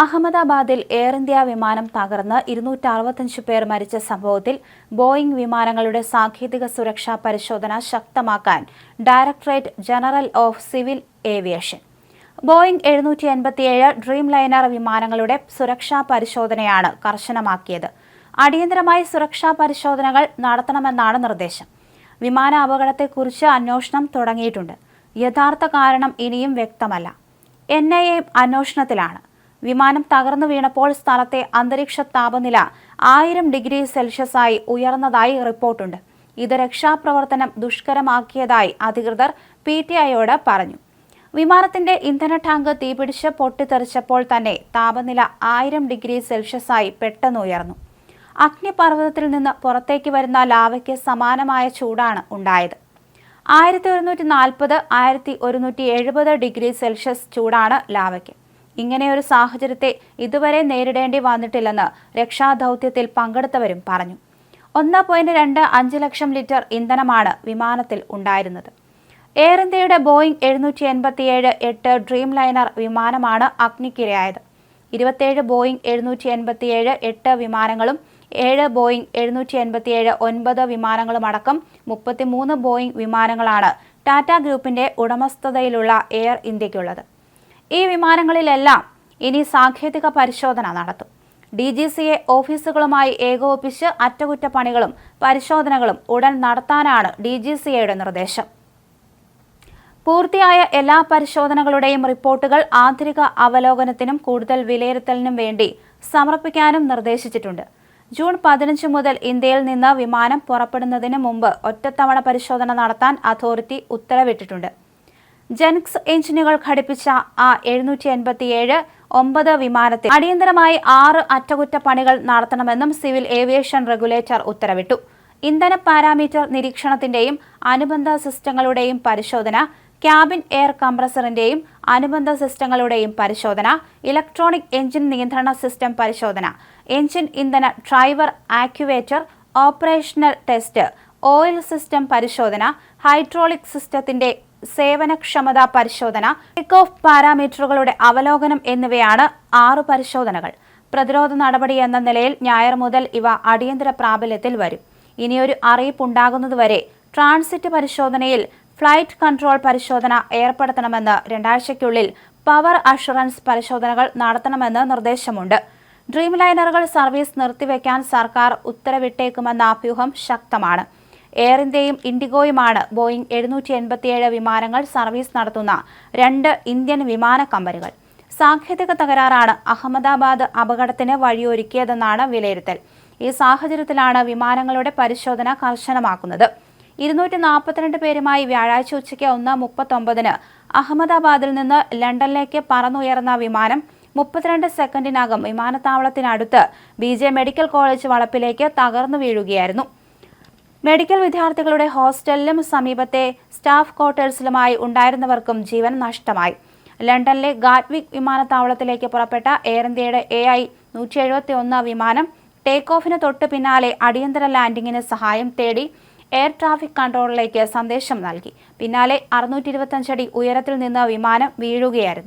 അഹമ്മദാബാദിൽ air India വിമാനം തകർന്ന് ഇരുന്നൂറ്റി പേർ മരിച്ച സംഭവത്തിൽ ബോയിംഗ് വിമാനങ്ങളുടെ സാങ്കേതിക സുരക്ഷാ പരിശോധന ശക്തമാക്കാൻ directorate general of civil aviation. Boeing എഴുന്നൂറ്റി എൺപത്തിയേഴ് ഡ്രീം ലൈനർ വിമാനങ്ങളുടെ സുരക്ഷാ പരിശോധനയാണ് കർശനമാക്കിയത്. അടിയന്തരമായി സുരക്ഷാ പരിശോധനകൾ നടത്തണമെന്നാണ് നിർദ്ദേശം. വിമാന അപകടത്തെക്കുറിച്ച് അന്വേഷണം തുടങ്ങിയിട്ടുണ്ട്. യഥാർത്ഥ കാരണം ഇനിയും വ്യക്തമല്ല. എൻ ഐ എ അന്വേഷണത്തിലാണ്. വിമാനം തകർന്നു വീണപ്പോൾ സ്ഥലത്തെ അന്തരീക്ഷ താപനില ആയിരം ഡിഗ്രി സെൽഷ്യസായി ഉയർന്നതായി റിപ്പോർട്ടുണ്ട്. ഇത് രക്ഷാപ്രവർത്തനം ദുഷ്കരമാക്കിയതായി അധികൃതർ പി ടി ഐയോട് പറഞ്ഞു. വിമാനത്തിന്റെ ഇന്ധന ടാങ്ക് തീപിടിച്ച് പൊട്ടിത്തെറിച്ചപ്പോൾ തന്നെ താപനില ആയിരം ഡിഗ്രി സെൽഷ്യസായി പെട്ടെന്ന് ഉയർന്നു അഗ്നിപർവതത്തിൽ നിന്ന് പുറത്തേക്ക് വരുന്ന ലാവയ്ക്ക് സമാനമായ ചൂടാണ് ഉണ്ടായത്. ആയിരത്തി ഒരുന്നൂറ്റി നാൽപ്പത് ആയിരത്തി ഒരുന്നൂറ്റി എഴുപത് ഡിഗ്രി സെൽഷ്യസ് ചൂടാണ് ലാവയ്ക്ക്. ഇങ്ങനെയൊരു സാഹചര്യത്തെ ഇതുവരെ നേരിടേണ്ടി വന്നിട്ടില്ലെന്ന് രക്ഷാദൗത്യത്തിൽ പങ്കെടുത്തവരും പറഞ്ഞു. ഒന്ന് പോയിന്റ് രണ്ട് അഞ്ച് ലക്ഷം ലിറ്റർ ഇന്ധനമാണ് വിമാനത്തിൽ ഉണ്ടായിരുന്നത്. എയർ ഇന്ത്യയുടെ ബോയിംഗ് എഴുന്നൂറ്റി എൺപത്തിയേഴ് എട്ട് ഡ്രീം ലൈനർ വിമാനമാണ് അഗ്നിക്കിരയായത്. ഇരുപത്തിയേഴ് ബോയിംഗ് എഴുന്നൂറ്റി എൺപത്തിയേഴ് എട്ട് വിമാനങ്ങളും ഏഴ് ബോയിംഗ് എഴുന്നൂറ്റി എൺപത്തിയേഴ് ഒൻപത് വിമാനങ്ങളും അടക്കം മുപ്പത്തിമൂന്ന് ബോയിംഗ് വിമാനങ്ങളാണ് ടാറ്റ ഗ്രൂപ്പിന്റെ ഉടമസ്ഥതയിലുള്ള എയർ ഇന്ത്യക്കുള്ളത്. ഈ വിമാനങ്ങളിലെല്ലാം ഇനി സാങ്കേതിക പരിശോധന നടത്തും. ഡി ജി സി എ ഓഫീസുകളുമായി ഏകോപിപ്പിച്ച് അറ്റകുറ്റപ്പണികളും പരിശോധനകളും ഉടൻ നടത്താനാണ് ഡി ജി സി എയുടെ നിർദ്ദേശം. പൂർത്തിയായ എല്ലാ പരിശോധനകളുടെയും റിപ്പോർട്ടുകൾ ആന്തരിക അവലോകനത്തിനും കൂടുതൽ വിലയിരുത്തലിനും വേണ്ടി സമർപ്പിക്കാനും നിർദ്ദേശിച്ചിട്ടുണ്ട്. ജൂൺ പതിനഞ്ച് മുതൽ ഇന്ത്യയിൽ നിന്ന് വിമാനം പുറപ്പെടുന്നതിന് മുമ്പ് ഒറ്റത്തവണ പരിശോധന നടത്താൻ അതോറിറ്റി ഉത്തരവിട്ടിട്ടുണ്ട്. ജെൻക്സ് എഞ്ചിനുകൾ ഘടിപ്പിച്ച ആ എഴുന്നൂറ്റി എൺപത്തിയേഴ് ഒമ്പത് വിമാനത്തിൽ അടിയന്തരമായി ആറ് അറ്റകുറ്റപ്പണികൾ നടത്തണമെന്നും സിവിൽ ഏവിയേഷൻ റെഗുലേറ്റർ ഉത്തരവിട്ടു. ഇന്ധന പാരാമീറ്റർ നിരീക്ഷണത്തിന്റെയും അനുബന്ധ സിസ്റ്റങ്ങളുടെയും പരിശോധന ക്യാബിൻ എയർ കംപ്രസറിന്റെയും അനുബന്ധ സിസ്റ്റങ്ങളുടെയും പരിശോധന ഇലക്ട്രോണിക് എഞ്ചിൻ നിയന്ത്രണ സിസ്റ്റം പരിശോധന എഞ്ചിൻ ഇന്ധന driver actuator operational test oil system പരിശോധന ഹൈഡ്രോളിക് സിസ്റ്റത്തിന്റെ സേവനക്ഷമതാ പരിശോധന ടേക്ക് ഓഫ് പാരാമീറ്ററുകളുടെ അവലോകനം എന്നിവയാണ് ആറ് പരിശോധനകൾ. പ്രതിരോധ നടപടി എന്ന നിലയിൽ ഞായർ മുതൽ ഇവ അടിയന്തര പ്രാബല്യത്തിൽ വരും. ഇനിയൊരു അറിയിപ്പുണ്ടാകുന്നതുവരെ ട്രാൻസിറ്റ് പരിശോധനയിൽ ഫ്ലൈറ്റ് കൺട്രോൾ പരിശോധന ഏർപ്പെടുത്തണമെന്ന് രണ്ടാഴ്ചയ്ക്കുള്ളിൽ പവർ അഷുറൻസ് പരിശോധനകൾ നടത്തണമെന്ന് നിർദ്ദേശമുണ്ട്. ഡ്രീം ലൈനറുകൾ സർവീസ് നിർത്തിവെക്കാൻ സർക്കാർ ഉത്തരവിട്ടേക്കുമെന്ന അഭ്യൂഹം ശക്തമാണ്. എയർ ഇന്ത്യയും ഇൻഡിഗോയുമാണ്. ബോയിംഗ് എഴുന്നൂറ്റി എൺപത്തിയേഴ് വിമാനങ്ങൾ സർവീസ് നടത്തുന്ന രണ്ട് ഇന്ത്യൻ വിമാന കമ്പനികൾ. സാങ്കേതിക തകരാറാണ് അഹമ്മദാബാദ് അപകടത്തിന് വഴിയൊരുക്കിയതെന്നാണ് വിലയിരുത്തൽ. ഈ സാഹചര്യത്തിലാണ് വിമാനങ്ങളുടെ പരിശോധന കർശനമാക്കുന്നത്. ഇരുന്നൂറ്റി നാൽപ്പത്തിരണ്ട് പേരുമായി വ്യാഴാഴ്ച ഉച്ചയ്ക്ക് ഒന്ന് മുപ്പത്തൊമ്പതിന് അഹമ്മദാബാദിൽ നിന്ന് ലണ്ടനിലേക്ക് പറന്നുയർന്ന വിമാനം മുപ്പത്തിരണ്ട് സെക്കൻഡിനകം വിമാനത്താവളത്തിനടുത്ത് ബി മെഡിക്കൽ കോളേജ് വളപ്പിലേക്ക് തകർന്നു വീഴുകയായിരുന്നു. മെഡിക്കൽ വിദ്യാർത്ഥികളുടെ ഹോസ്റ്റലിലും സമീപത്തെ സ്റ്റാഫ് ക്വാർട്ടേഴ്സിലുമായി ഉണ്ടായിരുന്നവർക്കും ജീവൻ നഷ്ടമായി. ലണ്ടനിലെ ഗാറ്റ്വിക് വിമാനത്താവളത്തിലേക്ക് പുറപ്പെട്ട എയർ ഇന്ത്യയുടെ എ ഐ നൂറ്റി എഴുപത്തി ഒന്ന് വിമാനം ടേക്ക് ഓഫിന് തൊട്ട് പിന്നാലെ അടിയന്തര ലാൻഡിങ്ങിന് സഹായം തേടി എയർ ട്രാഫിക് കൺട്രോളിലേക്ക് സന്ദേശം നൽകി. പിന്നാലെ അറുന്നൂറ്റി ഇരുപത്തഞ്ചടി ഉയരത്തിൽ നിന്ന് വിമാനം വീഴുകയായിരുന്നു.